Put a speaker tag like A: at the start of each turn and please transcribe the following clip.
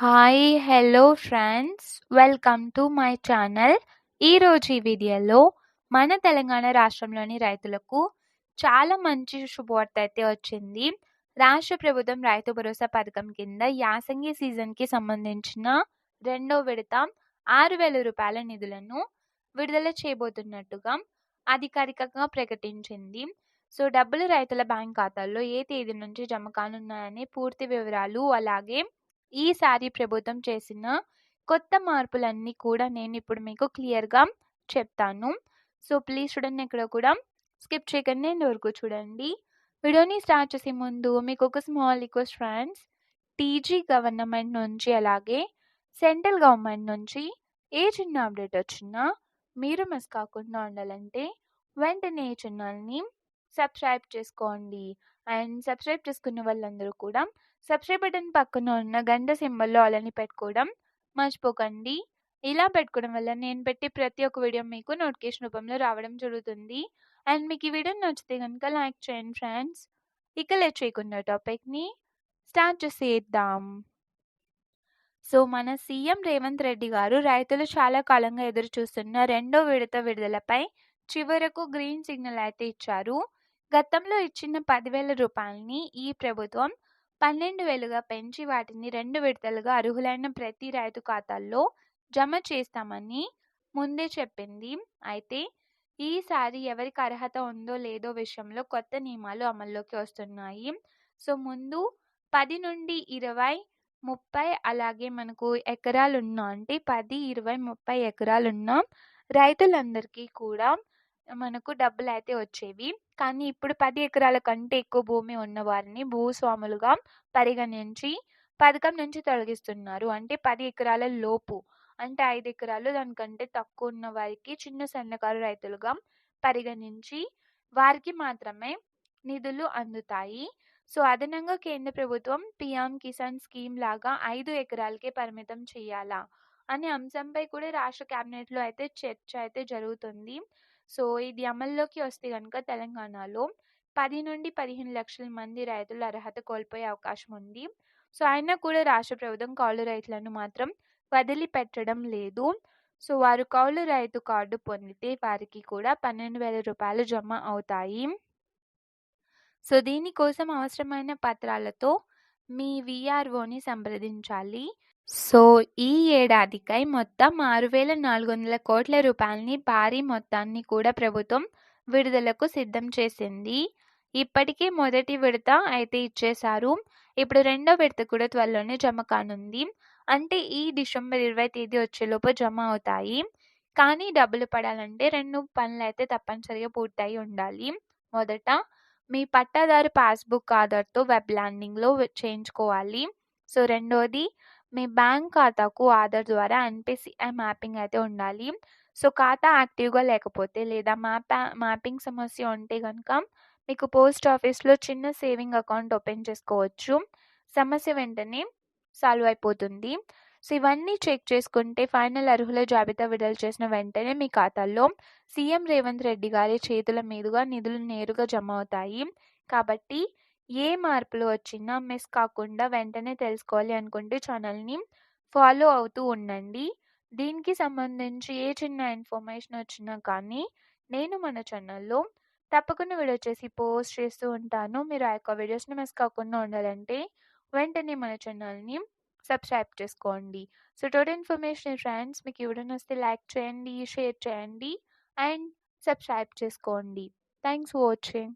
A: Hi hello friends welcome to my channel ఈరోజు ఈ వీడియోలో మన తెలంగాణ రాష్ట్రంలోని రైతులకు చాలా మంచి శుభవార్త అయితే వచ్చింది. రాష్ట్ర ప్రభుత్వం రైతు భరోసా పథకం కింద యాసంగి సీజన్కి సంబంధించిన రెండో విడత ఆరు వేల రూపాయల నిధులను విడుదల చేయబోతున్నట్టుగా అధికారికంగా ప్రకటించింది. సో డబ్బులు రైతుల బ్యాంక్ ఖాతాల్లో ఏ తేదీ నుంచి జమ కానున్నాయని పూర్తి వివరాలు అలాగే ఈసారి ప్రభుత్వం చేసిన కొత్త మార్పులన్నీ కూడా నేను ఇప్పుడు మీకు క్లియర్గా చెప్తాను. సో ప్లీజ్ చూడండి ఇక్కడ కూడా. స్కిప్ చేయకండి నేను వరకు చూడండి. వీడియోని స్టార్ట్ చేసే ముందు మీకు ఒక small request friends. TG government నుంచి అలాగే సెంట్రల్ గవర్నమెంట్ నుంచి ఏ చిన్న అప్డేట్ వచ్చినా మీరు మిస్ కాకుండా ఉండాలంటే వెంటనే ఈ ఛానల్ని సబ్స్క్రైబ్ చేసుకోండి. అండ్ సబ్స్క్రైబ్ చేసుకున్న వాళ్ళందరూ కూడా సబ్స్క్రైబ్ బటన్ పక్కన ఉన్న గంట సింబల్లో అలాని పెట్టుకోవడం మర్చిపోకండి. ఇలా పెట్టుకోవడం వల్ల నేను పెట్టి ప్రతి ఒక్క వీడియో మీకు నోటిఫికేషన్ రూపంలో రావడం జరుగుతుంది. అండ్ మీకు ఈ వీడియో నచ్చితే కనుక లైక్ చేయండి ఫ్రెండ్స్. ఇక లెట్ చేయకుండా టాపిక్ని స్టార్ట్ చేసేద్దాం. సో మన సీఎం రేవంత్ రెడ్డి గారు రైతులు చాలా కాలంగా ఎదురు చూస్తున్న రెండో విడత విడుదలపై చివరకు గ్రీన్ సిగ్నల్ అయితే ఇచ్చారు. గతంలో ఇచ్చిన పదివేల రూపాయలని ఈ ప్రభుత్వం పన్నెండు వేలుగా పెంచి వాటిని రెండు విడతలుగా అర్హులైన ప్రతి రైతు ఖాతాల్లో జమ చేస్తామని ముందే చెప్పింది. అయితే ఈసారి ఎవరికి అర్హత ఉందో లేదో విషయంలో కొత్త నియమాలు అమల్లోకి వస్తున్నాయి. సో ముందు పది నుండి ఇరవై ముప్పై అలాగే మనకు ఎకరాలు ఉన్నా అంటే పది ఇరవై ముప్పై ఎకరాలు ఉన్న రైతులందరికీ కూడా మనకు డబ్బులు అయితే వచ్చేవి. కానీ ఇప్పుడు పది ఎకరాల కంటే ఎక్కువ భూమి ఉన్న వారిని భూస్వాములుగా పరిగణించి పథకం నుంచి తొలగిస్తున్నారు. అంటే పది ఎకరాల లోపు. అంటే ఐదు ఎకరాలు దానికంటే తక్కువ ఉన్న వారికి చిన్న సన్నకారు రైతులుగా పరిగణించి వారికి మాత్రమే నిధులు అందుతాయి. సో అదనంగా కేంద్ర ప్రభుత్వం పిఎం కిసాన్ స్కీమ్ లాగా ఐదు ఎకరాలకే పరిమితం చేయాలా? అనే అంశంపై కూడా రాష్ట్ర క్యాబినెట్లో అయితే చర్చ అయితే జరుగుతుంది. సో ఇది అమల్లోకి వస్తే కనుక తెలంగాణలో పది నుండి పదిహేను లక్షల మంది రైతులు అర్హత కోల్పోయే అవకాశం ఉంది. సో అయినా కూడా రాష్ట్ర ప్రభుత్వం కౌలు రైతులను మాత్రం వదిలిపెట్టడం లేదు. సో వారు కౌలు రైతు కార్డు పొందితే వారికి కూడా పన్నెండు వేల రూపాయలు జమ అవుతాయి. సో దీనికోసం అవసరమైన పత్రాలతో మీ విఆర్ఓని సంప్రదించాలి. సో ఈ ఏడాదికై మొత్తం ఆరు వేల నాలుగు వందల కోట్ల రూపాయలని భారీ మొత్తాన్ని కూడా ప్రభుత్వం విడుదలకు సిద్ధం చేసింది. ఇప్పటికే మొదటి విడత అయితే ఇచ్చేశారు. ఇప్పుడు రెండో విడత కూడా త్వరలోనే జమ కానుంది. అంటే ఈ డిసెంబర్ ఇరవై తేదీ వచ్చేలోపు జమ అవుతాయి. కానీ డబ్బులు పడాలంటే రెండు పనులు అయితే తప్పనిసరిగా పూర్తయి ఉండాలి. మొదట మీ పట్టాదారు పాస్బుక్ ఆధార్తో వెబ్ ల్యాండింగ్లో చేయించుకోవాలి. సో రెండోది మీ బ్యాంక్ ఖాతాకు ఆధార్ ద్వారా ఎన్పిసిఐ మ్యాపింగ్ అయితే ఉండాలి. సో ఖాతా యాక్టివ్గా లేకపోతే లేదా మ్యాప్ మ్యాపింగ్ సమస్య ఉంటే కనుక మీకు పోస్ట్ ఆఫీస్లో చిన్న సేవింగ్ అకౌంట్ ఓపెన్ చేసుకోవచ్చు. సమస్య వెంటనే సాల్వ్ అయిపోతుంది. సో ఇవన్నీ చెక్ చేసుకుంటే ఫైనల్ అర్హుల జాబితా విడుదల చేసిన వెంటనే మీ ఖాతాల్లో సీఎం రేవంత్ రెడ్డి గారి చేతుల మీదుగా నిధులు నేరుగా జమ అవుతాయి. కాబట్టి ఏ మార్పులు వచ్చినా మిస్ కాకుండా వెంటనే తెలుసుకోవాలి అనుకుంటే ఛానల్ని ఫాలో అవుతూ ఉండండి. దీనికి సంబంధించి ఏ చిన్న ఇన్ఫర్మేషన్ వచ్చినా కానీ నేను మన ఛానల్లో తప్పకుండా వీడియో చేసి పోస్ట్ చేస్తూ ఉంటాను. మీరు ఆ యొక్క వీడియోస్ని మిస్ కాకుండా ఉండాలంటే వెంటనే మన ఛానల్ని సబ్స్క్రైబ్ చేసుకోండి. సో టోటల్ ఇన్ఫర్మేషన్ ఫ్రెండ్స్ మీకు ఇవ్వడం వస్తే లైక్ చేయండి షేర్ చేయండి అండ్ సబ్స్క్రైబ్ చేసుకోండి. Thanks for watching